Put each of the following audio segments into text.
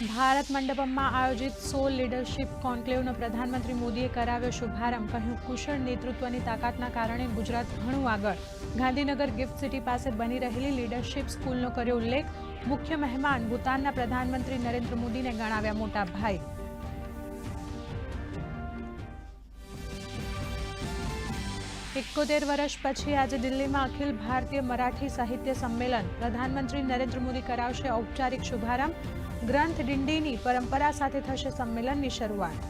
ભારત મંડપમમાં આયોજિત સોલ લીડરશિપ કોન્ક્લેવનો પ્રધાનમંત્રી મોદીએ કરાવ્યો શુભારંભ. કહ્યું, કુશળ નેતૃત્વની તાકાતના કારણે ગુજરાત ઘણું આગળ. ગાંધીનગર ગિફ્ટ સિટી પાસે બની રહેલી લીડરશિપ સ્કૂલનો કર્યો ઉલ્લેખ. મુખ્ય મહેમાન ભૂતાનના પ્રધાનમંત્રી નરેન્દ્ર મોદીને ગણાવ્યા મોટા ભાઈ. એકોતેર વર્ષ પછી આજે દિલ્હીમાં અખિલ ભારતીય મરાઠી સાહિત્ય સંમેલન પ્રધાનમંત્રી નરેન્દ્ર મોદી કરાવશે ઔપચારિક શુભારંભ. ગ્રંથ દિંડીની પરંપરા સાથે થશે સંમેલનની શરૂઆત.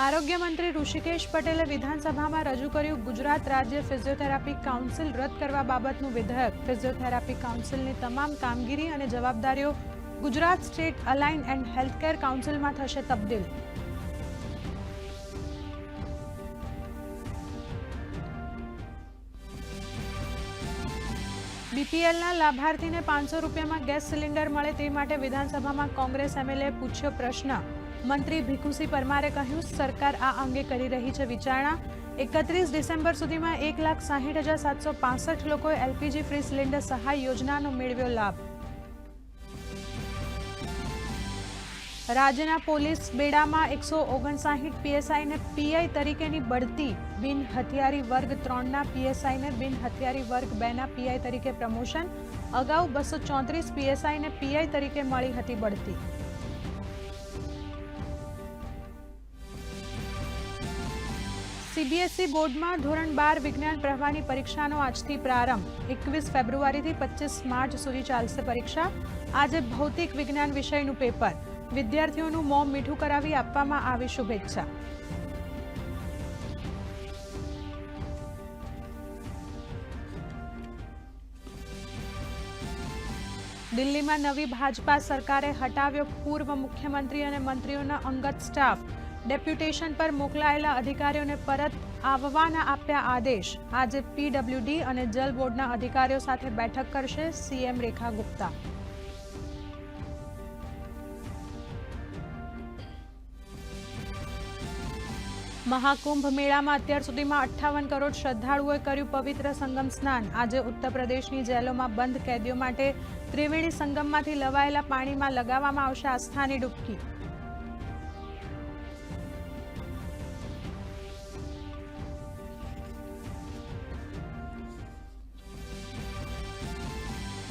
આરોગ્ય મંત્રી ઋષિકેશ પટેલે વિધાનસભામાં રજૂ કર્યું, ગુજરાત રાજ્ય ફિઝિયોથેરાપી કાઉન્સિલ રદ કરવા બાબતનું વિધેયક. ફિઝિયોથેરાપી કાઉન્સિલની તમામ કામગીરી અને જવાબદારીઓ Gujarat state allied and healthcare કાઉન્સિલમાં થશે તબદીલ. બીપીએલના લાભાર્થીને પાંચસો રૂપિયામાં ગેસ સિલિન્ડર મળે તે માટે વિધાનસભામાં કોંગ્રેસ એમએલએ પૂછ્યો પ્રશ્ન. મંત્રી ભીખુસિંહ પરમારે કહ્યું, સરકાર આ અંગે કરી રહી છે વિચારણા. એકત્રીસ ડિસેમ્બર સુધીમાં એક લાખ સાહીઠ હજાર સાતસો પાસઠ લોકોએ એલપીજી ફ્રી સિલિન્ડર સહાય યોજનાનો મેળવ્યો લાભ. રાજ્યના પોલીસ બેડામાં એકસો ઓગણસાહીઠ પીએસઆઈને પીઆઈ તરીકેની બઢતી બિન હથિયારી વર્ગ ત્રણના પીએસઆઈને બિન હથિયારી વર્ગ બેના પીઆઈ તરીકે પ્રમોશન. અગાઉ બસો ચોત્રીસ પીએસઆઈને પીઆઈ તરીકે મળી હતી બઢતી. સીબીએસઈ બોર્ડમાં ધોરણ બાર વિજ્ઞાન પ્રવાહની પરીક્ષાનો આજથી પ્રારંભ. એકવીસ ફેબ્રુઆરીથી પચીસ માર્ચ સુધી ચાલશે પરીક્ષા. આજે ભૌતિક વિજ્ઞાન વિષયનું પેપર. વિદ્યાર્થીઓનું મોં મીઠું કરાવી આપવામાં આવી શુભેચ્છા. દિલ્હીમાં નવી ભાજપા સરકારે હટાવ્યો પૂર્વ મુખ્યમંત્રી અને મંત્રીઓના અંગત સ્ટાફ. ડેપ્યુટેશન પર મોકલાયેલા અધિકારીઓને પરત આવવાના આપ્યા આદેશ. આજે પીડબ્લ્યુડી અને જલ બોર્ડના અધિકારીઓ સાથે બેઠક કરશે સીએમ રેખા ગુપ્તા. મહાકુંભ મેળામાં અત્યાર સુધીમાં અઠ્ઠાવન કરોડ શ્રદ્ધાળુઓએ કર્યું પવિત્ર સંગમ સ્નાન. આજે ઉત્તર પ્રદેશની જેલોમાં બંધ કેદીઓ માટે ત્રિવેણી સંગમમાંથી લવાયેલા પાણીમાં લગાવવામાં આવશે આસ્થાની ડૂબકી.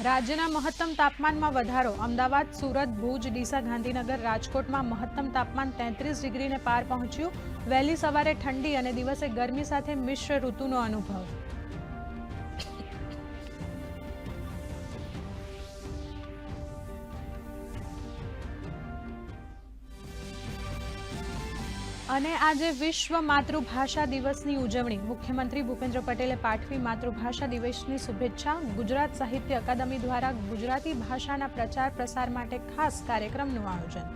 રાજ્યના મહત્તમ તાપમાનમાં વધારો. અમદાવાદ, સુરત, ભુજ, ડીસા, ગાંધીનગર, રાજકોટમાં મહત્તમ તાપમાન તેત્રીસ ડિગ્રીને પાર પહોંચ્યું. વહેલી સવારે ઠંડી અને દિવસે ગરમી સાથે મિશ્ર ઋતુનો અનુભવ. અને આજે વિશ્વ માતૃભાષા દિવસની ઉજવણી. મુખ્યમંત્રી ભૂપેન્દ્ર પટેલે પાઠવી માતૃભાષા દિવસની શુભેચ્છા. ગુજરાત સાહિત્ય અકાદમી દ્વારા ગુજરાતી ભાષાના પ્રચાર પ્રસાર માટે ખાસ કાર્યક્રમનું આયોજન.